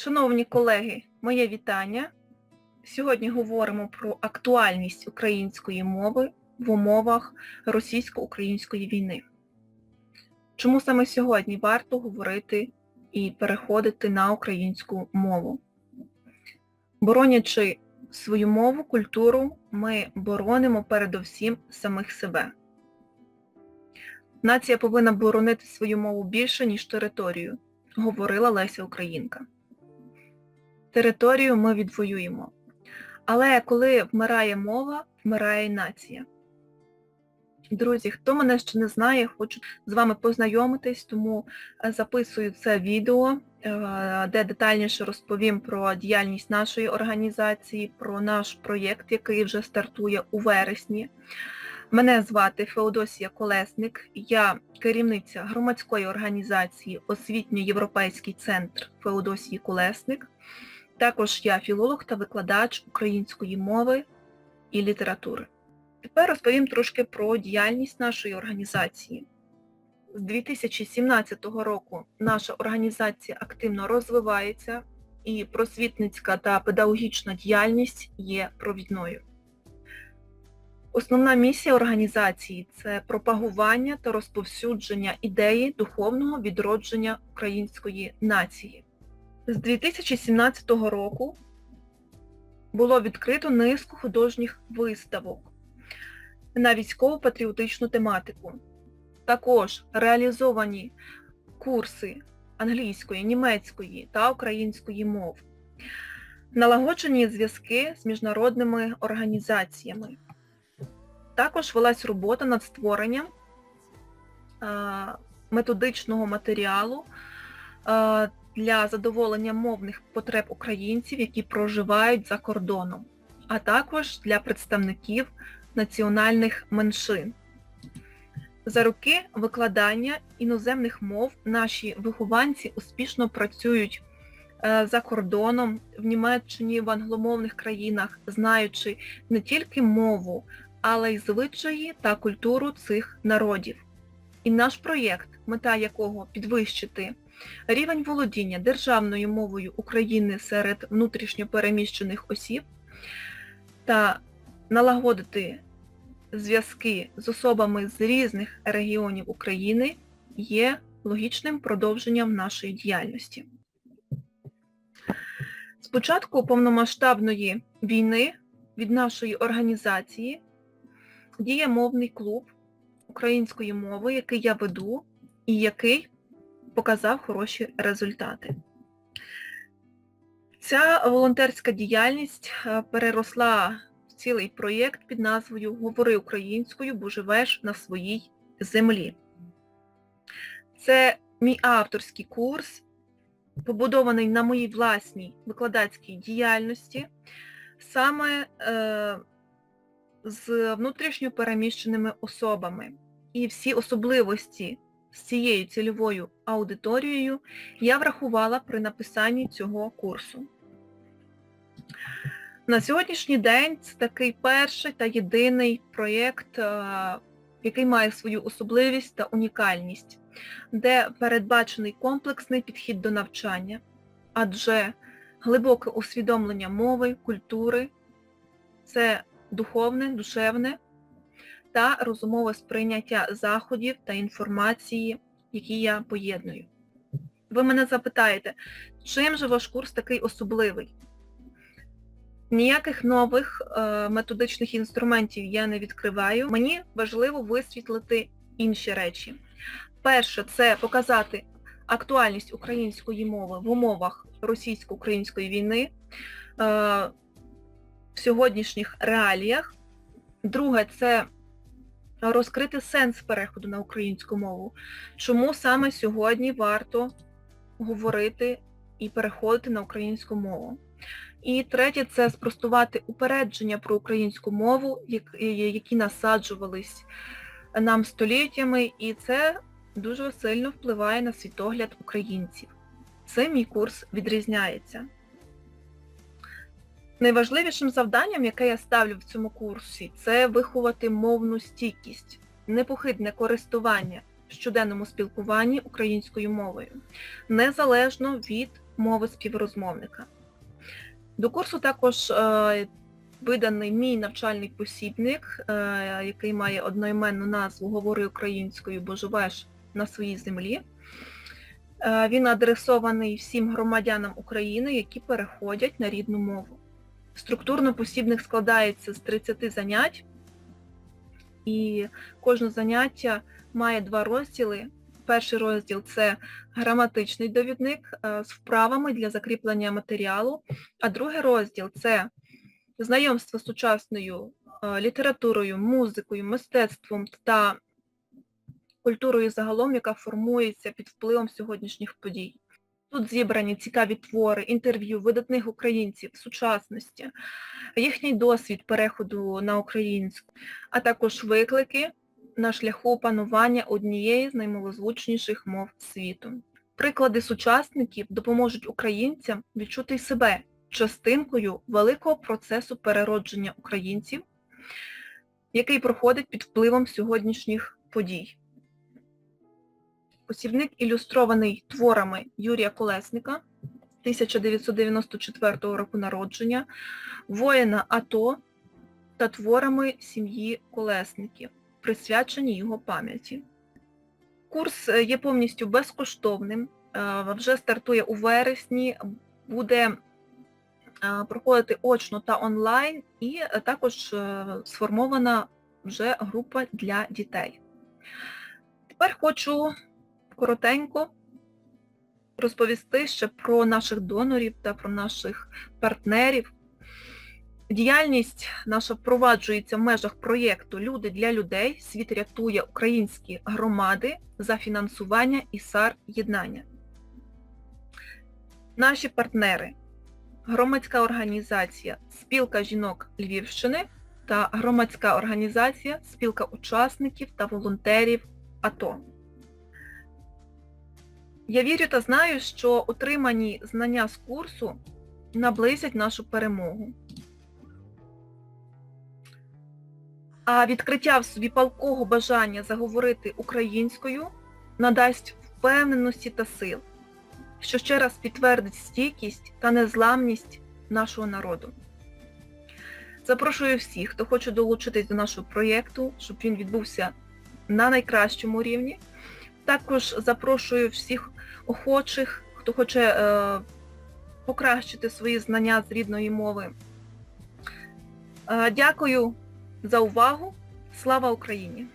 Шановні колеги, моє вітання. Сьогодні говоримо про актуальність української мови в умовах російсько-української війни. Чому саме сьогодні варто говорити і переходити на українську мову? Боронячи свою мову, культуру, ми боронимо передовсім самих себе. Нація повинна боронити свою мову більше, ніж територію, говорила Леся Українка. Територію ми відвоюємо. Але коли вмирає мова, вмирає й нація. Друзі, хто мене ще не знає, хочу з вами познайомитись, тому е, записую це відео, е, де детальніше розповім про діяльність нашої організації, про наш проєкт, який вже стартує у вересні. Мене звати Феодосія Колесник, я керівниця громадської організації Освітньо-Європейський центр Феодосії Колесник. Також я філолог та викладач української мови і літератури. Тепер розповім трошки про діяльність нашої організації. З 2017 року наша організація активно розвивається і просвітницька та педагогічна діяльність є провідною. Основна місія організації це пропагування та розповсюдження ідеї духовного відродження української нації. З 2017 року було відкрито низку художніх виставок на військово-патріотичну тематику. Також реалізовані курси англійської, німецької та української мов. Налагоджені зв'язки з міжнародними організаціями. Також велась робота над створенням методичного матеріалу для задоволення мовних потреб українців, які проживають за кордоном, а також для представників національних меншин. За роки викладання іноземних мов наші вихованці успішно працюють за кордоном, в Німеччині, в англомовних країнах, знаючи не тільки мову, але й звичаї та культуру цих народів. І наш проєкт, мета якого підвищити рівень володіння державною мовою України серед внутрішньопереміщених осіб та налагодити зв'язки з особами з різних регіонів України є логічним продовженням нашої діяльності. З початку повномасштабної війни від нашої організації діє мовний клуб української мови, який я веду і який показав хороші результати. Ця волонтерська діяльність переросла в цілий проєкт під назвою Говори українською, бо живеш на своїй землі. Це мій авторський курс, побудований на моїй власній викладацькій діяльності, саме е, з внутрішньо переміщеними особами. І всі особливості з цією цільовою аудиторією я врахувала при написанні цього курсу. На сьогоднішній день це такий перший та єдиний проєкт, який має свою особливість та унікальність, де передбачений комплексний підхід до навчання, адже глибоке усвідомлення мови, культури це духовне, душевне та розумове сприйняття заходів та інформації, які я поєдную. Ви мене запитаєте, чим же ваш курс такий особливий? Ніяких нових е, методичних інструментів я не відкриваю. Мені важливо висвітлити інші речі. Перше, це показати актуальність української мови в умовах російсько-української війни е, в сьогоднішніх реаліях. Друге, це розкрити сенс переходу на українську мову. Чому саме сьогодні варто говорити і переходити на українську мову? І третє це спростувати упередження про українську мову, які насаджувались нам століттями, і це дуже сильно впливає на світогляд українців. Цим мій курс відрізняється. Найважливішим завданням, яке я ставлю в цьому курсі, це виховати мовну стійкість, непохитне користування в щоденному спілкуванні українською мовою, незалежно від мови співрозмовника. До курсу також е, виданий мій навчальний посібник, е, який має одноіменну назву Говори українською, бо живеш на своїй землі. Е, Він адресований всім громадянам України, які переходять на рідну мову. Структурно посібник складається з 30 занять, і кожне заняття має два розділи. Перший розділ це граматичний довідник е, з вправами для закріплення матеріалу, а другий розділ це знайомство з сучасною е, літературою, музикою, мистецтвом та культурою загалом, яка формується під впливом сьогоднішніх подій. Тут зібрані цікаві твори, інтерв'ю видатних українців, сучасності, їхній досвід переходу на українську, а також виклики на шляху опанування однієї з наймалозвучніших мов світу. Приклади сучасників допоможуть українцям відчути себе частинкою великого процесу переродження українців, який проходить під впливом сьогоднішніх подій. Посібник ілюстрований творами Юрія Колесника 1994 року народження, воїна АТО та творами сім'ї Колесників, присвячені його пам'яті. Курс е, є повністю безкоштовним, е, вже стартує у вересні, буде е, проходити очно та онлайн, і також сформована вже група для дітей. Тепер хочу коротенько розповісти ще про наших донорів та про наших партнерів. Діяльність наша впроваджується в межах проєкту Люди для людей. Світ рятує українські громади за фінансування ІСАР єднання. Наші партнери громадська організація Спілка жінок Львівщини та громадська організація Спілка учасників та волонтерів АТО. Я вірю та знаю, що отримані знання з курсу наблизять нашу перемогу. А відкриття в собі палкого бажання заговорити українською надасть впевненості та сил, що ще раз підтвердить стійкість та незламність нашого народу. Запрошую всіх, хто хоче долучитись до нашого проєкту, щоб він відбувся на найкращому рівні. Також запрошую всіх охочих, хто хоче е, покращити свої знання з рідної мови. Е, дякую за увагу. Слава Україні!